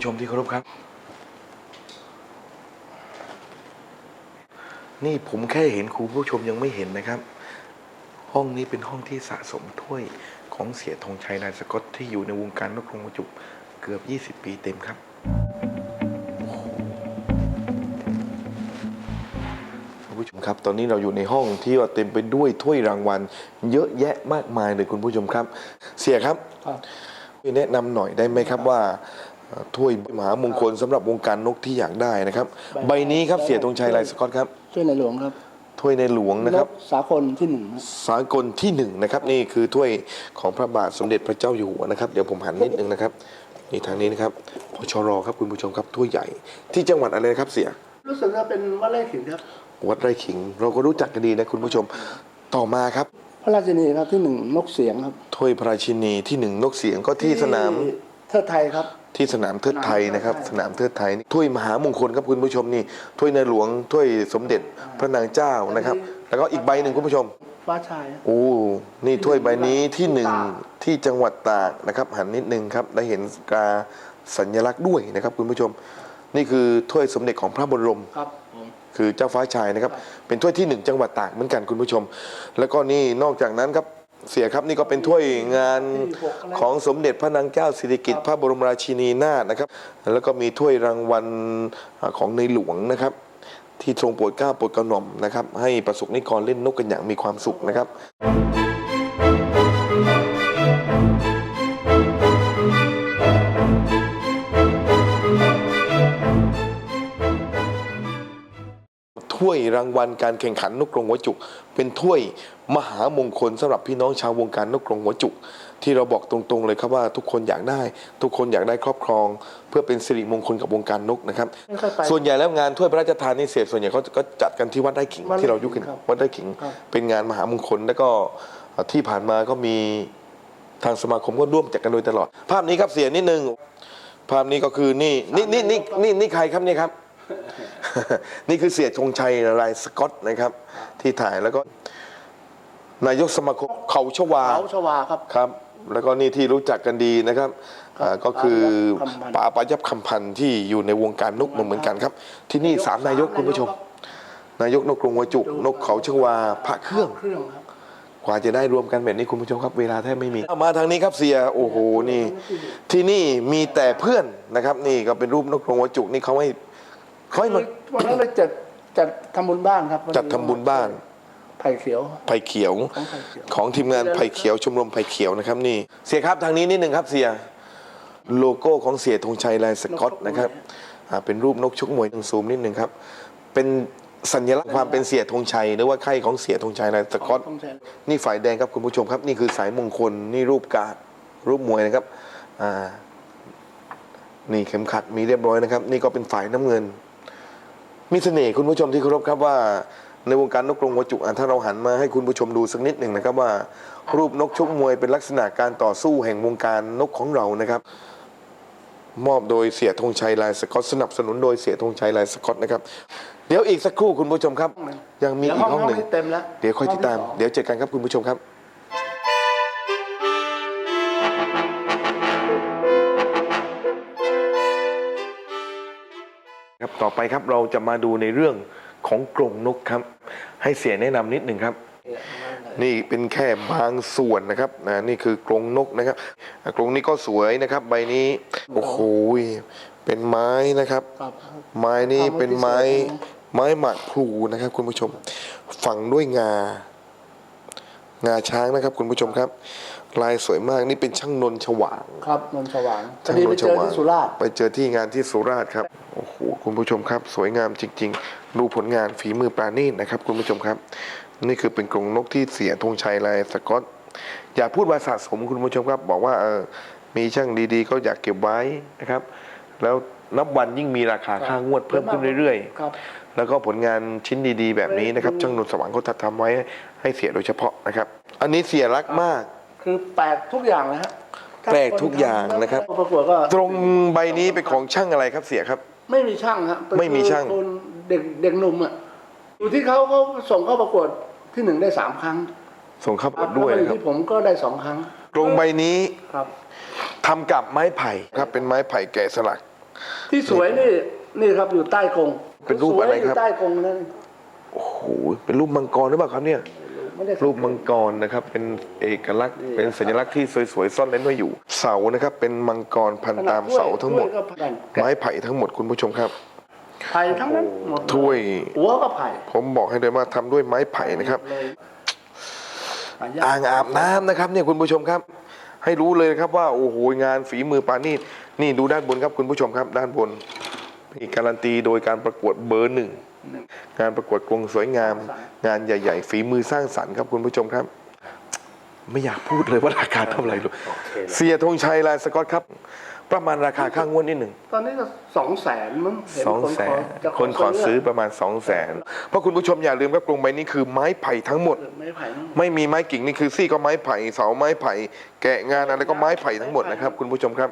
ผู้ชมที่เคารพครับ นี่ผมแค่เห็นคุณผู้ชมยังไม่เห็นนะครับ ห้องนี้เป็นห้องที่สะสมถ้วยของเสียธงชัยนายสกอตที่อยู่ในวงการนกกรงหัวจุกเกือบ 20 ปีเต็มครับโอ้โหคุณผู้ชมครับ ตอนนี้เราอยู่ในห้องที่ว่าเต็มไปด้วยถ้วยรางวัล เยอะแยะมากมายเลยคุณผู้ชมครับ เสียครับ ครับ ช่วยแนะนำหน่อยได้ไหมครับว่าเอ่อ ถ้วยมหามงคลสำหรับวงการนกที่อยากได้นะครับ ใบนี้ครับเสียธงชัยลายสกอตครับช่วยในหลวงครับถ้วยในหลวงนะครับ กสากลที่หนึ่งครับ สากลที่หนึ่งนะครับนี่คือถ้วยของพระบาทสมเด็จพระเจ้าอยู่หัวนะครับเดี๋ยวผมหันนิดนึงนะครับนี่ทางนี้นะครับพชรครับคุณผู้ชมครับถ้วยใหญ่ ที่จังหวัดอะไรนะครับเสีย รู้สึกว่าเป็นวัดไร่ขิงครับ วัดไร่ขิง เราก็รู้จักกันดีนะคุณผู้ชมต่อมาครับ พระราชินีครับที่หนึ่งนกเสียงครับถ้วยพระราชินีที่หนึ่งนกเสียงก็ที่สนาม เทิดไทยครับ ที่สนามเทิดไทยนะครับสสนานามมเทิดไทยนี่ถ้วยมหามงคลครับคุณผู้ชมนี่ถ้วยในหลวงถ้วยสมเด็จพระนางเจ้านะครับ แล้วก็อีกใบหนึ่งคุณผู้ชม ฟ้าชายครับโอ้นี่ถ้วยใบนี้ที่หนึ่งตากที่จังหวัดตากนะครับ หันนิดนึงครับได้เห็นกาสัญลักษณ์ด้วยนะครับ คุณผู้ชม นี่คือถ้วยสมเด็จของพระบรม ครับผมคือเจ้าฟ้าชายนะครับ เป็นถ้วยที่หนึ่งจังหวัดตากเหมือนกันคุณผู้ชม แล้วก็นี่นอกจากนั้นครับ เสียครับนี่ก็เป็นถ้วยงานของสมเด็จพระนางเจ้าสิริกิติ์พระบรมราชินีนาถนะครับ แล้วก็มีถ้วยรางวัลของในหลวงนะครับ ที่ทรงโปรดเกล้าโปรดกระหม่อมนะครับ ให้ประสบนิกรเล่นนกกันอย่างมีความสุขนะครับถ้วยรางวัลการแข่งขันนกกรงหัวจุก เป็นถ้วย มหามงคลสำหรับพี่น้องชาววงการนกกรงหัวจุก ที่เราบอกตรงๆเลยครับว่าทุกคนอยากได้ ทุกคนอยากได้ครอบครอง เพื่อเป็นสิริมงคลกับวงการนกนะครับไม่ค่อยไปส่วนใหญ่แล้วงานถ้วยพระราชทานนี่เสียส่วนใหญ่เขาก็จัดกันที่วัดไร่ขิงวัดไร่ที่เรายุกันครับวัดไร่ขิงครับเป็นงานมหามงคลแล้วก็ที่ผ่านมาก็มีทางสมาคมก็ร่วมจัดกันโดยตลอด ภาพนี้ครับเสียนิดนึงภาพนี้ก็คือนี่นี่นี่นี่นี่นี่ใครครับเนี่ยครับ นี่คือเสียธงชัยลายสกอตนะครับ ที่ถ่ายแล้วก็ นายกสมาคมเขาชวาเขาชวาครับครับ แล้วก็นี่ที่รู้จักกันดีนะครับอ่าก็คือป๋ายับคำพันธ์ป๋าปายับคำพันธ์ที่อยู่ในวงการนกเหมือนกันครับ ที่นี่สามนายกคุณผู้ชม นายกนกกรงหัวจุก นกเขาชวาพระเครื่อง เครื่องครับ กว่าจะได้รวมกันแบบนี้คุณผู้ชมครับ เวลาแทบไม่มีเอามาทางนี้ครับเสียโอ้โหนี่ ที่นี่มีแต่เพื่อนนะครับ นี่ก็เป็นรูปนกกรงหัวจุกนี่เขาให้เขาให้มาวันนั้นเราจัดจัดทำบุญบ้านครับจัดทำบุญบ้าน ไผ่เขียว ไผ่เขียวของไผ่เขียว ของทีมงานไผ่เขียวชมรมไผ่เขียวนะครับนี่ เสียครับทางนี้นิดหนึ่งครับเสียโลโก้ของเสียธงชัยลายสกอตนะครับอ่าเป็นรูปนกชกมวยหนึ่งซูมนิดหนึ่งครับ เป็นสัญลักษณ์ความเป็นเสียธงชัยหรือว่าไข่ของเสียธงชัยลายสกอต ของแทนนี่ฝ่ายแดงครับคุณผู้ชมครับนี่คือสายมงคลนี่รูปการ์ดรูปมวยนะครับอ่านี่เข็มขัดมีเรียบร้อยนะครับ นี่ก็เป็นฝ่ายน้ำเงิน มีเสน่ห์คุณผู้ชมที่เคารพครับว่า ในวงการนกกรงหัวจุกอะถ้าเราหันมาให้คุณผู้ชมดูสักนิดหนึ่งนะครับว่า รูปนกชกมวยเป็นลักษณะการต่อสู้แห่งวงการนกของเรานะครับ มอบโดยเสียธงชัยลายสกอตสนับสนุนโดยเสียธงชัยลายสกอตนะครับ เดี๋ยวอีกสักครู่คุณผู้ชมครับ ยังมีเดี๋ยวอีกห้องหนึ่งที่เต็มแล้วเดี๋ยวค่อยติดตามห้งที่สงเดี๋ยวเจอกันครับคุณผู้ชมครับครับต่อไปครับเราจะมาดูในเรื่อง ของกรงนกครับ ให้เสียแนะนำนิดหนึ่งครับ นี่เป็นแค่บางส่วนนะครับนะนี่คือกรงนกนะครับอะกรงนี้ก็สวยนะครับใบนี้โอ้โหเป็นไม้นะครับครับไม้นี้ทำไว้เป็นไม้พิเศษนะไม้หมักพลูนะครับคุณผู้ชม ฝังด้วยงา งาช้างนะครับคุณผู้ชมครับ ลายสวยมากนี่เป็นช่างนนท์ฉวาง ครับนนท์สว่างพอช่างดีนไปนท์เจฉอวางที่สุราษฎร์ไปเจอที่งานที่สุราษฎร์ครับโอ้โหคุณผู้ชมครับ สวยงามจริง ๆ ดูผลงานฝีมือปราณีตนะครับ คุณผู้ชมครับ นี่คือเป็นกรงนกที่เสียธงชัยลายสกอต อย่าพูดว่าสะสมคุณผู้ชมครับ บอกว่าเออมีช่างดีๆ ก็อยากเก็บไว้นะครับ แล้วนับวันยิ่งมีราคาค่างวดเพิ่มขึ้นเรื่อยๆครับแล้วก็ผลงานชิ้นดีๆ แบบนี้นะครับช่างนนท์สว่างเขาทำไว้ให้เสียโดยเฉพาะนะครับ อันนี้เสียรักมาก คือแปลกทุกอย่างนะฮะแปลกทุกอย่างนะครับ ประกวดก็ตรงใบนี้เป็นของช่างอะไรครับเสียครับ ไม่มีช่างฮะเป็นไม่มีช่างคนเด็กเด็กหนุ่มอะอยู่ที่เขาเขาส่งเข้าประกวดที่หนึ่งได้สามครั้ง ส่งเข้าประกวดด้วยแล้วนะครับที่ผมก็ได้สองครั้ง ตรงใบนี้ครับทำกับไม้ไผ่ครับ เป็นไม้ไผ่แกะสลัก ที่สวยนี่นี่ครับอยู่ใต้กรงเป็นรูปอะไรครับสวยยู่ใต้กรงนั่นโอ้โหเป็นรูปมังกรหรือเปล่าครับเนี่ยไม่ได้ รูปมังกรนะครับเป็นเอกลักษณ์เป็นสัญลักษณ์ที่สวยๆซ่อนเร้นไว้อยู่ เสานะครับเป็นมังกรพันตามเสาทั้งหมดถ้วยก็ผ่นไม้ไผ่ทั้งหมดคุณผู้ชมครับไผ่ทั้งนั้นหมดถ้วยหัวก็ไผ่ผมบอกให้เลยว่าทำด้วยไม้ไผ่นะครับเลยหายากอ่างอาบน้ำนะครับเนี่ยคุณผู้ชมครับ ให้รู้เลยนะครับว่าโอ้โหงานฝีมือปานีตนี่ดูด้านบนครับคุณผู้ชมครับ ด้านบนมีการันตีโดยการประกวดเบอร์หนึ่ง งานประกวดกรงสวยงาม งานใหญ่ ๆ ฝีมือสร้างสรรค์ครับคุณผู้ชมครับ ไม่อยากพูดเลยว่าราคาเท่าไหร่เลยเสียธงชัยลายสกอตครับ ประมาณราคาข้างงวดนิดหนึ่งตอนนี้ก็สองแสนมั้งเห็นสองคนแสขอนจะคนขอซื้อประมาณสองแสนเพราะคุณผู้ชมอย่าลืมครับกรงใบนี้คือไม้ไผ่ทั้งหมด ไม่ไผ่ทั้งหมดไม่มีไม้กิ่งนี่คือซี่ก็ไม้ไผ่เสาไม้ไผ่แกะงานอะไรก็ไม้ไผ่ทั้งหมดนะครับ คุณผู้ชมครับ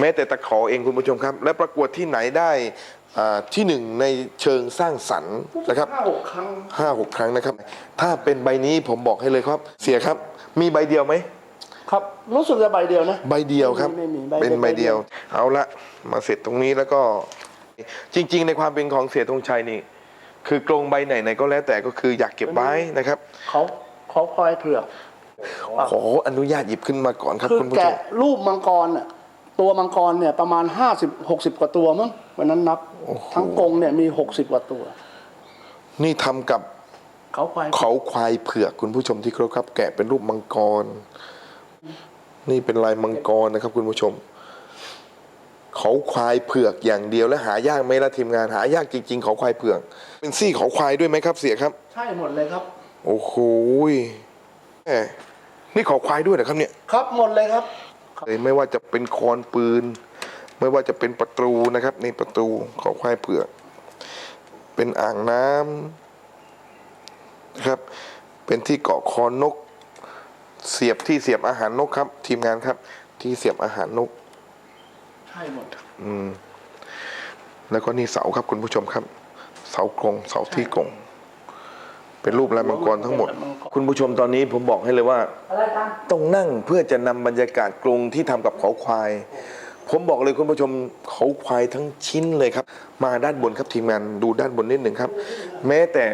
แม้แต่ตะขอเองคุณผู้ชมครับ และประกวดที่ไหนได้ อ่าที่หนึ่งในเชิงสร้างสรรค์นะครับห้าหกครั้งห้าหกครั้งนะครับ ถ้าเป็นใบนี้ผมบอกให้เลยครับ เสียครับ มีใบเดียวไหมครับรู้สึกจะใบเดียวนะ ใบเดียวครับ ไม่มีใบเป็นใบใบเดีเดียยววเอาละมาเสร็จตรงนี้แล้วก็ จริง ๆ ในความเป็นของเสียธงชัยนี่ คือกรงใบไหนไหนก็แล้วแต่ก็คืออยากเก็บไว้นะครับ เขาเขาคอยเผือกขออนุญาตหยิบขึ้นมาก่อนครับคือคุณผู้ชแกะมรูปมังกรน่ะตัวมังกรเนี่ยประมาณห้าสิบหกสิบกว่าตัวมั้ง วันนั้นนับทั้งกรงเนี่ยมีหกสิบกว่าตัว นี่ทำกับเขาควายเขาควายเผือกคุณผู้ชมที่เคารพครับ แกะเป็นรูปมังกร นี่เป็นลายมังกรนะครับ คุณผู้ชม เขาควายเผือกอย่างเดียวและหายากไหมล่ะทีมงานหายากจริงๆเขาควายเผือก เป็นซี่เขาควายด้วยไหมครับ เสียครับ ใช่หมดเลยครับ โอ้โหยแหมนี่เขาควายด้วยนะครับเนี่ย ครับหมดเลยครับ ไม่ว่าจะเป็นคอนปืน ไม่ว่าจะเป็นประตูนะครับนี่ประตูเขาควายเผือก เป็นอ่างน้ำนะครับ เป็นที่เกาะคอนนก เสียบที่เสียบอาหารนกครับ ทีมงานครับ ที่เสียบอาหารนก ใช่หมดแล้วก็นี่เสาครับคุณผู้ชมครับ เสากรงเสาที่กรงเป็นรูปลายมังกรทั้งหมด คุณผู้ชมตอนนี้ผมบอกให้เลยว่าอะไรกันต้องนั่งเพื่อจะนำบรรยากาศกรงที่ทำกับเขาควาย ผมบอกเลยคุณผู้ชมเขาควายทั้งชิ้นเลยครับ มาด้านบนครับทีมงานดูด้านบนนิดหนึ่งครับ แม้แต่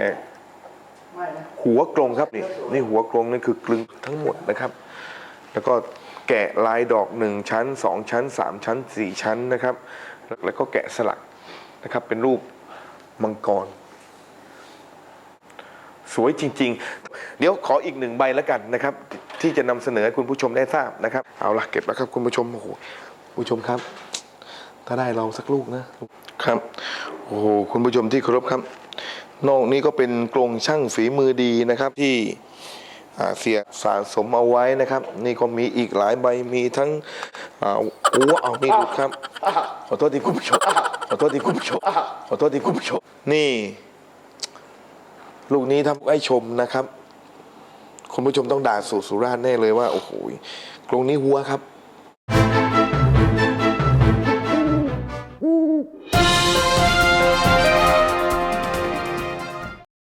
หัวกรงครับนี่นี่หัวกรงนั่นคือกลึงทั้งหมดนะครับ แล้วก็แกะลายดอกหนึ่งชั้นสองชั้นสามชั้นสี่ชั้นนะครับ แล้วก็แกะสลักนะครับ เป็นรูปมังกร สวยจริง ๆ เดี๋ยวขออีกหนึ่งใบแล้วกันนะครับ ที่จะนำเสนอให้คุณผู้ชมได้ทราบนะครับ เอาละเก็บแล้วครับคุณผู้ชมโอ้โห ผู้ชมครับ ถ้าได้เราสักลูกนะครับ โอ้โหคุณผู้ชมที่เคารพครับ นอกนี้ก็เป็นกรงช่างฝีมือดีนะครับที่เสียสะสมเอาไว้นะครับ นี่ก็มีอีกหลายใบมีทั้งอ่าโอ้เอานี่ดูครับ ขอโทษที่คุณผู้ชมขอโทษที่คุณผู้ชมขอโทษที่คุณผู้ชมนี่ ลูกนี้ทำให้ชมนะครับ คุณผู้ชมต้องด่าสู่สุราษฎร์แน่เลยว่า โอ้โหกรงนี้หัวครับ